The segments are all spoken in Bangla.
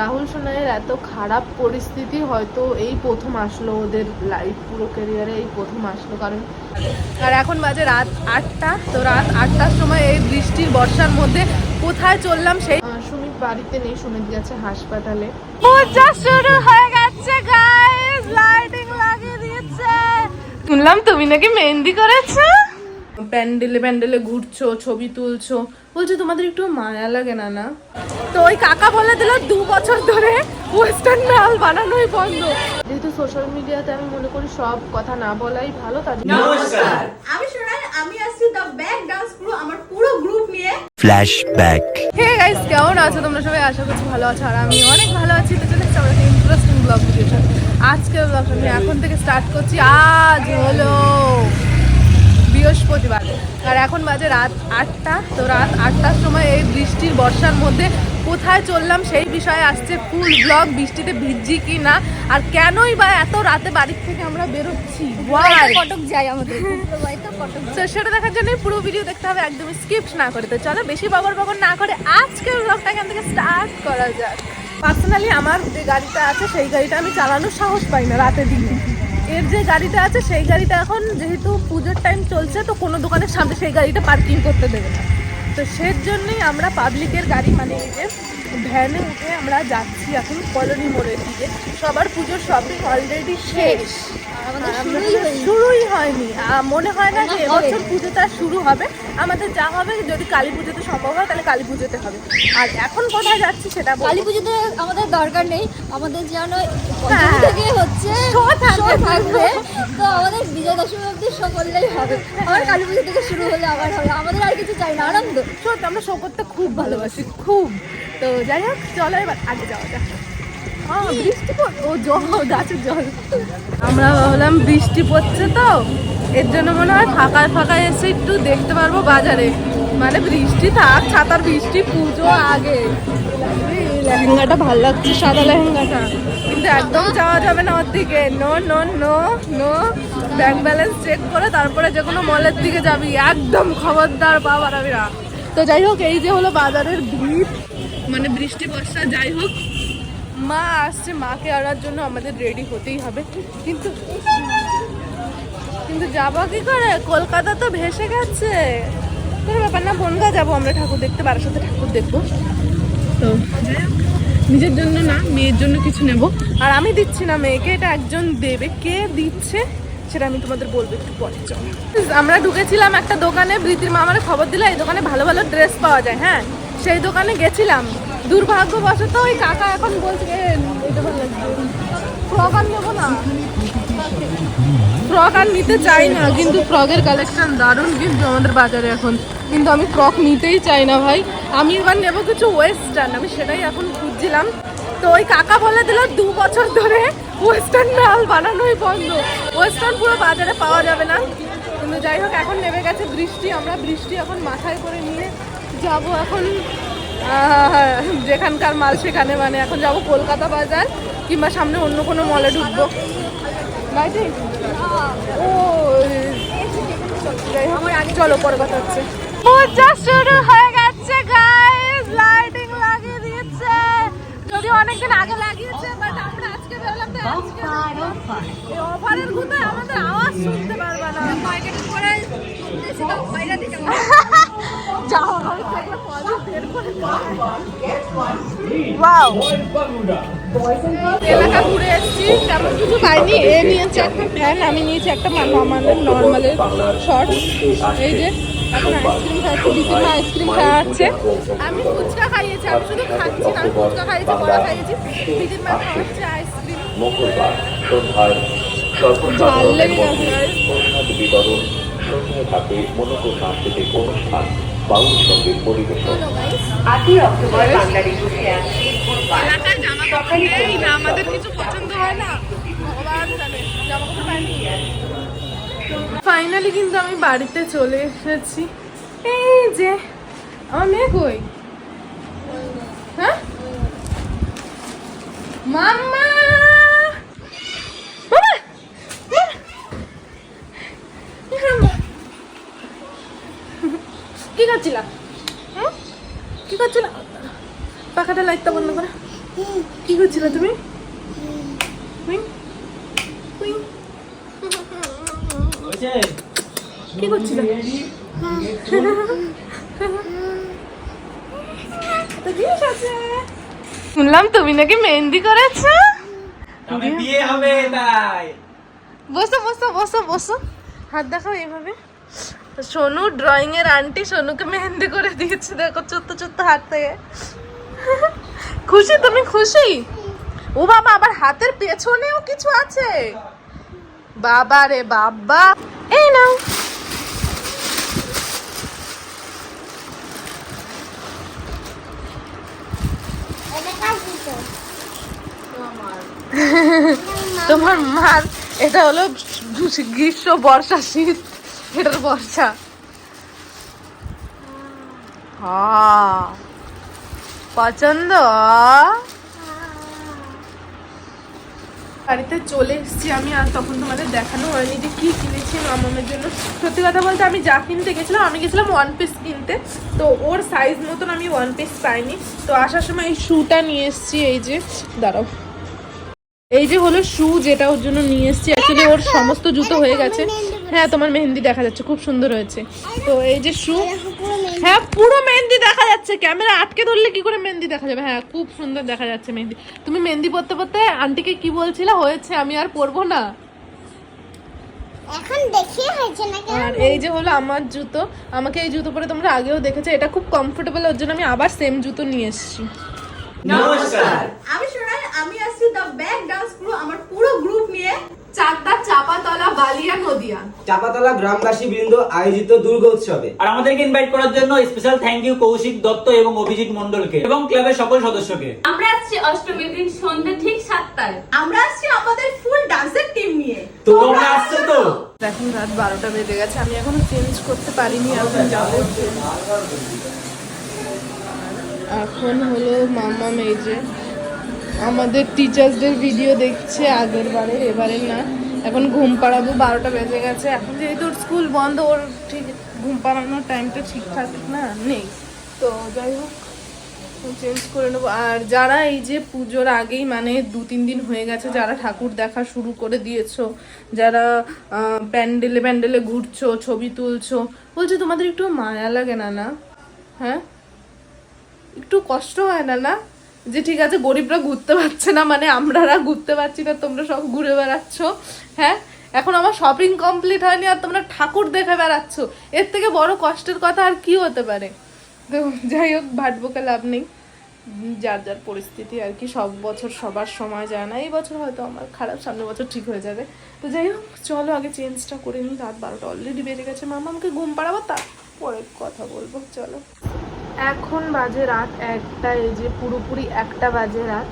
রাহুল সোনাইয়ের এত খারাপ পরিস্থিতি হয়তো এই প্রথম আসলো ওদের লাইফ পুরো ক্যারিয়ারে এই প্রথম আসলো, কারণ আর এখন বাজে রাত আটটা, তো রাত আটটার সময় এই বৃষ্টির বর্ষার মধ্যে কোথায় চললাম সেই সুমিত বাড়িতে নেই, সুমিত গেছে হাসপাতালে। পূজা শুরু হয়ে গেছে গাইস লাইটিং লাগিয়ে দিয়েছে। শুনলাম তুমি নাকি মেহেন্দি করেছ? প্যান্ডেলে প্যান্ডেলে ঘুরছো ছবি তুলছো। বলছো তোমাদের একটু মায়া লাগে না না? তো ওই কাকা বলে দিল দু বছর ধরে ওয়েস্টার্ন মাল বানানোই বন্ধ। যেহেতু সোশ্যাল মিডিয়াতে আমি মনে করি সব কথা না বলাই ভালো তার জন্য নমস্কার। আমি সোনাই আমি আসছি দ্য ব্যাক ডান্স ক্রু আমার পুরো গ্রুপ নিয়ে। ফ্ল্যাশব্যাক হে গাইস কেমন আছো? তোমরা সবাই আশা করছি ভালো আছো আর আমি অনেক ভালো আছি। তো চলে আমার একটা ইন্টারেস্টিং ব্লগ ভিডিও আজকের ব্লগটা আমি এখন থেকে স্টার্ট করছি। আজ হলো বৃহস্পতিবার। আর এখন বাজে রাত আটটা। তো রাত আটটার সময় এই বৃষ্টির বর্ষার মধ্যে কোথায় চললাম সেই বিষয়ে আসছে ফুল ব্লগ বৃষ্টিতে ভিজছি কি না? আর কেনই বা এত রাতে বাড়ির থেকে আমরা বেরোচ্ছি? কটক যাই আমাদের। তো তো সেটা দেখার জন্য পুরো ভিডিও দেখতে হবে একদমই স্কিপ না করে। তো চলো বেশি বগর বগর না করে আজকের ব্লগটা এখান থেকে স্টার্ট করা যাক। পার্সোনালি আমার যে গাড়িটা আছে সেই গাড়িটা আমি চালানোর সাহস পাই না রাতে দিনে এর যে গাড়িটা আছে, সেই গাড়িটা এখন যেহেতু পুজোর টাইম চলছে, তো কোনো দোকানের সামনে সেই গাড়িটা পার্কিং করতে দেবে না। তো সের জন্যই আমরা পাবলিকের গাড়ি মানে এই যে ভ্যানে উঠে আমরা যাচ্ছি এখন কলোনি মোড়ের দিকে। সবার পুজোর শপিং অলরেডি শেষ। শুরুই হয়নি। মনে হয় না যে। এবছর পুজোটা শুরু হবে। আমাদের যা হবে যদি কালী পুজোতে সম্ভব হয় তাহলে কালী পুজোতে হবে। আর এখন কোথায় যাচ্ছি সেটা কালী পুজোতে আমাদের দরকার নেই। আমাদের যেন হ্যাঁ। থেকে হচ্ছে থাকবে। তো আমাদের বিজয় দশমী অব্দি শো হবে। আবার কালী পুজো থেকে শুরু হলে আবার হবে। আমাদের আর কিছু চাই না, আনন্দ। সত্যি, আমরা শো করতে খুব ভালোবাসি, খুব। তো যাই হোক, চলো এবার আগে যাওয়া যাক। ও জল। আমরা ভাবলাম বৃষ্টি পড়ছে তো, এর জন্য মনে হয় ফাঁকায় ফাঁকায় এসে একটু দেখতে পারব বাজারে। মানে বৃষ্টি থাক ছাতার বৃষ্টি পুজো আগে। লেহেঙ্গাটা ভালো লাগছে সাদা লেহেঙ্গাটা। কিন্তু একদম যাওয়া যাবে না ওর দিকে। No no no no. Bank balance check করে তারপরে যে কোনো মলের দিকে যাবি। একদম খবরদার পা বাড়াবি না তো যাই হোক এই যে হলো বাজারের ভিড়। মানে বৃষ্টি বর্ষা যাই হোক। মা আসছে মাকে আনার জন্য আমাদের রেডি হতেই হবে। কিন্তু কিন্তু যাব কি করে? কলকাতা তো ভেসে গেছে। কোনো ব্যাপার না বনগা যাব আমরা ঠাকুর দেখতে বারার সাথে ঠাকুর দেখব। তো নিজের জন্য না মেয়ের জন্য কিছু নেব। আর আমি দিচ্ছি না মেয়েকে এটা একজন দেবে। কে দিচ্ছে সেটা আমি তোমাদের বলব একটু পরে আমরা ঢুকেছিলাম একটা দোকানে প্রীতির মা আমার খবর দিল এই দোকানে ভালো ভালো ড্রেস পাওয়া যায় হ্যাঁ? সেই দোকানে গেছিলাম। দুর্ভাগ্যবশত ওই কাকা এখন বলছে "এ, এটা ভালো লাগছে ফ্রক নেব না। ফ্রক আর নিতে চাই না, কিন্তু ফ্রকের কালেকশন দারুণ কিন্তু আমাদের বাজারে এখন। কিন্তু আমি ফ্রক নিতেই চাই না ভাই। আমি এবার নেব কিছু ওয়েস্টার্ন আমি সেটাই এখন খুঁজছিলাম। তো ওই কাকা বলে দিল, দু বছর ধরে ওয়েস্টার্ন মাল বানানোই বন্ধ। ওয়েস্টার্ন পুরো বাজারে পাওয়া যাবে না। কিন্তু যাই হোক, এখন নেমে গেছে বৃষ্টি। আমরা বৃষ্টি এখন মাথায় করে নিয়ে যাব এখন যেখানকার মাল সেখানে। মানে এখন যাব কলকাতা বাজার কিংবা সামনে অন্য কোনো মলে ঢুকবো। লাইটিং ও যাই হোক চলো পরে কথা হচ্ছে। পূজা শুরু হয়ে গেছে গাইস লাইটিং লাগিয়ে দিয়েছে। যদি অনেকদিন আগে লাগিয়েছে বাট আমরা আজকে বেরোলাম তো আজকে এই অফারেরগুলো আমাদের আওয়াজ শুনতে পারবে না। মার্কেটে করে বাইরে দিকে। যাও আমি থাকলে পরে বের করে ওয়াও এলাকা ঘুরে এসেছি। পাইনি এ নিয়েছে একটা প্যান্ট আমি নিয়েছি একটা আমাদের নর্মালের শর্ট এই যে এখন আইসক্রিম খাচ্ছি আইসক্রিম খাওয়াচ্ছে আমি ফুচকা খাইয়েছি আমি শুধু খাচ্ছি না আমি ফুচকা খাইয়েছি বড়া খাইয়েছি দিদির খাওয়াচ্ছে আইসক্রিম মঙ্গলবার সন্ধ্যায় থাকে মনোকর সাংস্কৃতিক অনুষ্ঠান বাউল সংগীত পরিবেশন। আটই অক্টোবর বাংলাদেশে আমাদের কিছু পছন্দ হয় না ভগবান জানে জামা কাপড় পাইনি ফাইনালি কিন্তু আমি বাড়িতে চলে এসেছি। এই যে, আমার মেয়ে কই? হ্যাঁ! কি করছিলাম হুম? কি করছিলাম পাখাটা লাইটটা বন্ধ করে। কি করছিলে তুমি? কি করছিলে। শুনলাম তুমি নাকি মেহেন্দি করেছ? বিয়ে হবে তাই। বসো বসো বসো বসো। হাত দেখাও এইভাবে। সোনু ড্রয়িং এর আন্টি সোনুকে মেহেন্দি করে দিয়েছে দেখো চোদ্দ চোদ্দ হাত থেকে। খুশি? তুমি খুশি? ও বাবা আবার হাতের পেছনেও কিছু আছে। বাবা রে বাবা। এই নাও। তোমার মার এটা হলো গ্রীষ্ম বর্ষা শীত এটার বর্ষা। পছন্দ? বাড়িতে চলে এসেছি আমি আর তখন তোমাদের দেখানো হয়নি যে কী কিনেছি মামামের জন্য। সত্যি কথা বলতে আমি যা কিনতে গেছিলাম, আমি গেছিলাম ওয়ান পিস কিনতে। তো ওর সাইজ মতন আমি ওয়ান পিস পাইনি। তো আসার সময় এই শ্যুটা নিয়ে এসেছি, এই যে, দাঁড়াও। এই যে হলো শু যেটা ওর জন্য নিয়ে এসেছি। অ্যাকচুয়ালি ওর সমস্ত জুতো হয়ে গেছে। হ্যাঁ তোমার মেহেন্দি দেখা যাচ্ছে, খুব সুন্দর হয়েছে। তো এই যে শু হ্যাঁ পুরো মেহেন্দি দেখা যাচ্ছে। ক্যামেরা আটকে ধরলে কি করে মেহেন্দি দেখা যাবে? হ্যাঁ খুব সুন্দর দেখা যাচ্ছে মেহেন্দি। তুমি মেহেন্দি পরতে পরতে আন্টিকে কি বলছিলে? হয়েছে আমি আর পরবো না। এখন দেখিয়ে হয়েছে নাকি আর এই যে হলো আমার জুতো। আমাকে এই জুতো পরে তোমরা আগেও দেখেছ। এটা খুব কমফোর্টেবল ওর জন্য আমি আবার সেম জুতো নিয়ে এসেছি। নমস্কার। আমি সোনাই আমি আসছি দ্য ব্যাক ডান্স ক্রু আমার পুরো গ্রুপ নিয়ে। চারটা চাপাতলা বালিয়া নদিয়া। চাপাতলা গ্রামবাসী বৃন্দ আয়োজিত দুর্গ উৎসবে। আর আমাদেরকে ইনভাইট করার জন্য special thank you Kaushik Dutta এবং অভিজিৎ মন্ডলকে এবং ক্লাবের সকল সদস্যকে। আমরা আসছি অষ্টমীর দিন সন্ধ্যে ঠিক সাতটায়। আমরা আসছি আমাদের ফুল ডান্সের টিম নিয়ে। তোমরা আসছো তো? এখন রাত বারোটা বেজে গেছে আমি এখনও চেঞ্জ করতে পারিনি এখন যাব। এখন হলো মামা মেজে। আমাদের টিচার্সদের ভিডিও দেখছে আগের বারে এবারে না। এখন ঘুম পাড়াবো, বারোটা বেজে গেছে। এখন যেহেতু ওর স্কুল বন্ধ, ওর ঠিক ঘুম পাড়ানোর টাইমটা ঠিকঠাক না, নেই। তো যাই হোক চেঞ্জ করে নেব। আর যারা এই যে পুজোর আগেই মানে দু তিন দিন হয়ে গেছে, যারা ঠাকুর দেখা শুরু করে দিয়েছ, যারা প্যান্ডেলে প্যান্ডেলে ঘুরছো, ছবি তুলছো, বলছে তোমাদের একটু মায়া লাগে না না হ্যাঁ? একটু কষ্ট হয় না না যে ঠিক আছে, গরিবরা ঘুরতে পারছে না মানে আমরারা ঘুরতে পারছি না, তোমরা সব ঘুরে বেড়াচ্ছ হ্যাঁ? এখন আমার শপিং কমপ্লিট হয়নি আর তোমরা ঠাকুর দেখে বেড়াচ্ছ। এর থেকে বড় কষ্টের কথা আর কি হতে পারে? তো যাই হোক ভাটবোকে লাভ নেই। যার যার পরিস্থিতি আর কি, সব বছর সবার সময় যায় না। এই বছর হয়তো আমার খারাপ, সামনের বছর ঠিক হয়ে যাবে। তো যাই হোক, চলো আগে চেঞ্জটা করে নিই। রাত বারোটা অলরেডি বেড়ে গেছে। মামা আমাকে ঘুম পাড়াবো, তারপরে কথা বলব। চলো। এখন বাজে রাত একটা, এই যে পুরোপুরি একটা বাজে রাত।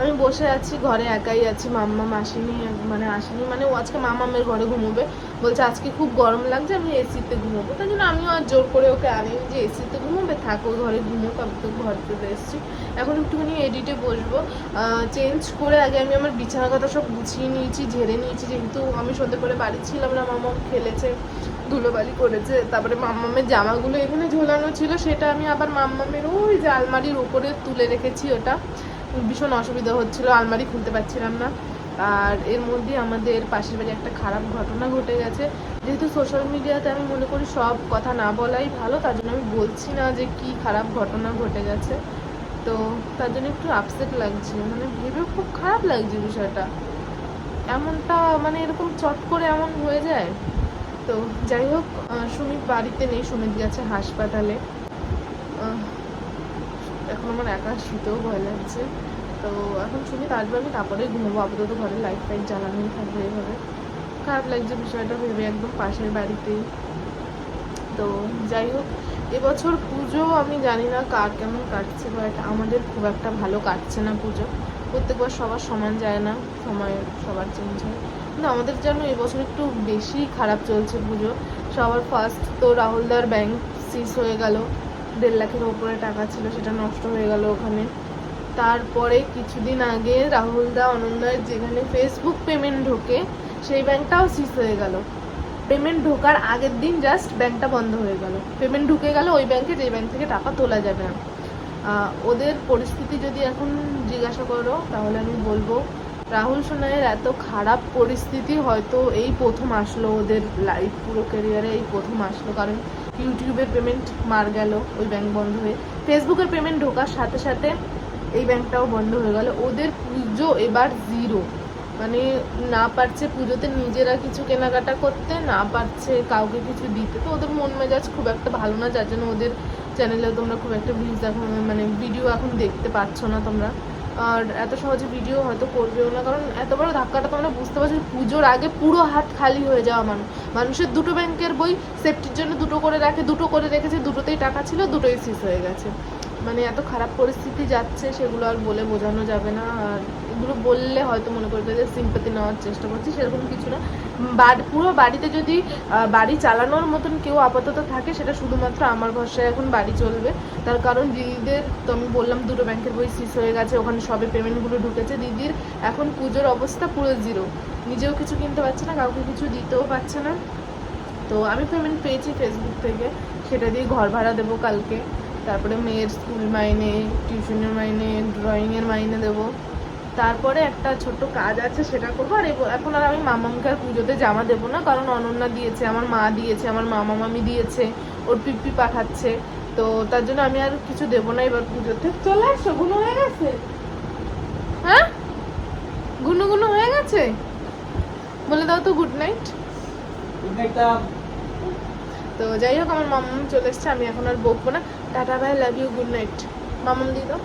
আমি বসে আছি, ঘরে একাই আছি, মাম্মা আসেনি মানে আসেনি মানে ও আজকে মামামের ঘরে ঘুমোবে। বলছে, আজকে খুব গরম লাগছে, আমি এসিতে ঘুমোবো। তাই জন্য আমিও আর জোর করে ওকে আনিনি যে, এসিতে ঘুমোবে, থাকো ঘরে ঘুমোক, আমি তো ঘর চলে এসেছি। এখন একটুখানি এডিটে বসবো। চেঞ্জ করে আগে আমি আমার বিছানা কথা সব গুছিয়ে নিয়েছি, ঝেড়ে নিয়েছি, যেহেতু আমি সন্ধ্যে করে বাড়ি ছিলাম না, মামাম খেলেছে। ধুলোবালি করেছে, তারপরে মাম্মামের জামাগুলো এখানে ঝোলানো ছিল, সেটা আমি আবার মাম্মামের ওই যে আলমারির উপরে তুলে রেখেছি ওটা। ভীষণ অসুবিধা হচ্ছিল, আলমারি খুলতে পারছিলাম না। আর এর মধ্যে আমাদের পাশের বাড়ি একটা খারাপ ঘটনা ঘটে গেছে। যেহেতু সোশ্যাল মিডিয়াতে আমি মনে করি সব কথা না বলাই ভালো, তার জন্য আমি বলছি না যে কি খারাপ ঘটনা ঘটে গেছে। তো তার জন্য একটু আপসেট লাগছে মানে ভেবে খুব খারাপ লাগছে বিষয়টা। এমনটা মানে এরকম চট করে এমন হয়ে যায়। তো যাই হোক সুমিত বাড়িতে নেই, সুমিত গেছে হাসপাতালে। এখন আমার একা শুতেও ভয় লাগছে। তো এখন সুমিত আসবে, আমি তারপরে ঘুমোবো। আপাতত ঘরে লাইট ফাইট জ্বালানোই থাকবে এভাবে। খারাপ লাগছে বিষয়টা ভেবে একদম পাশের বাড়িতেই। তো যাই হোক, এবছর পুজো আমি জানি না কার কেমন কাটছে বাট আমাদের খুব একটা ভালো কাটছে না পুজো। প্রত্যেকবার সবার সমান যায় না, সময় সবার চেঞ্জ হয়। কিন্তু আমাদের যেন এবছর একটু বেশি খারাপ চলছে পুজো। সবার ফার্স্ট তো রাহুলদার ব্যাংক সিজ হয়ে গেল, দেড় লাখের ওপরে টাকা ছিল, সেটা নষ্ট হয়ে গেল ওখানে। তারপরে কিছুদিন আগে রাহুলদা, অনন্দার যেখানে ফেসবুক পেমেন্ট ঢোকে, সেই ব্যাংকটাও সিজ হয়ে গেল। পেমেন্ট ঢোকার আগের দিন জাস্ট ব্যাংকটা বন্ধ হয়ে গেল। পেমেন্ট ঢুকে গেল, ওই ব্যাংকে যেই ব্যাংক থেকে টাকা তোলা যাবে না। ওদের পরিস্থিতি যদি এখন জিজ্ঞাসা করো, তাহলে আমি বলব, রাহুল সোনাইয়ের এত খারাপ পরিস্থিতি হয়তো এই প্রথম আসলো ওদের লাইফ পুরো ক্যারিয়ারে এই প্রথম আসলো। কারণ ইউটিউবের পেমেন্ট মার গেল ওই ব্যাংক বন্ধ হয়ে। ফেসবুকের পেমেন্ট ঢোকার সাথে সাথে এই ব্যাংকটাও বন্ধ হয়ে গেল। ওদের পুজো এবার জিরো মানে না পারছে পুজোতে নিজেরা কিছু কেনাকাটা করতে, না পারছে কাউকে কিছু দিতে। তো ওদের মন মেজাজ খুব একটা ভালো না, যার জন্য ওদের চ্যানেলে তোমরা খুব একটা ভিউজ এখন মানে ভিডিও এখন দেখতে পাচ্ছ না তোমরা। আর এত সহজে ভিডিও হয়তো করবেও না, কারণ এত বড় ধাক্কাটা তোমরা বুঝতে পারছ পুজোর আগে পুরো হাত খালি হয়ে যাওয়া মানুষ মানুষের দুটো ব্যাংকের বই সেফটির জন্য দুটো করে রাখে, দুটো করে রেখেছে, দুটোতেই টাকা ছিল, দুটোই শেষ হয়ে গেছে। মানে এত খারাপ পরিস্থিতি যাচ্ছে, সেগুলো আর বলে বোঝানো যাবে না। আর এগুলো বললে হয়তো মনে করবে যে সিম্পাতি নেওয়ার চেষ্টা করছি, সেরকম কিছু না। পুরো বাড়িতে যদি বাড়ি চালানোর মতন কেউ আপাতত থাকে, সেটা শুধুমাত্র আমার ভরসায় এখন বাড়ি চলবে। তার কারণ দিদিদের, তো আমি বললাম, দুটো ব্যাংকের বই শেষ হয়ে গেছে, ওখানে সবে পেমেন্টগুলো ঢুকেছে। দিদির এখন পুজোর অবস্থা পুরো জিরো নিজেও কিছু কিনতে পারছে না, কাউকে কিছু দিতেও পারছে না। তো আমি পেমেন্ট পেয়েছি ফেসবুক থেকে। সেটা দিয়ে ঘর ভাড়া দেবো কালকে। তারপরে মেয়ের স্কুল মাইনে টিউশনের মাইনে ড্রয়িংয়ের মাইনে দেবো। তারপরে একটা ছোট্ট কাজ আছে সেটা করব। আর এখন আর আমি মামামকে আর পুজোতে জামা দেবো না কারণ অনন্যা দিয়েছে আমার মা দিয়েছে আমার মামা মামি দিয়েছে ওর পিপি পাঠাচ্ছে। তো তার জন্য আমি আর কিছু দেবো না এবার পুজোতে। চলে আসো গুনো হয়ে গেছে? হ্যাঁ? গুনো গুনো হয়ে গেছে? বলে দাও তো গুড নাইট তো যাই হোক আমার মামাম চলে এসছে আমি এখন আর বকবো না। টাটা ভাই লাভ ইউ গুড নাইট মামাম দিয়ে দাও।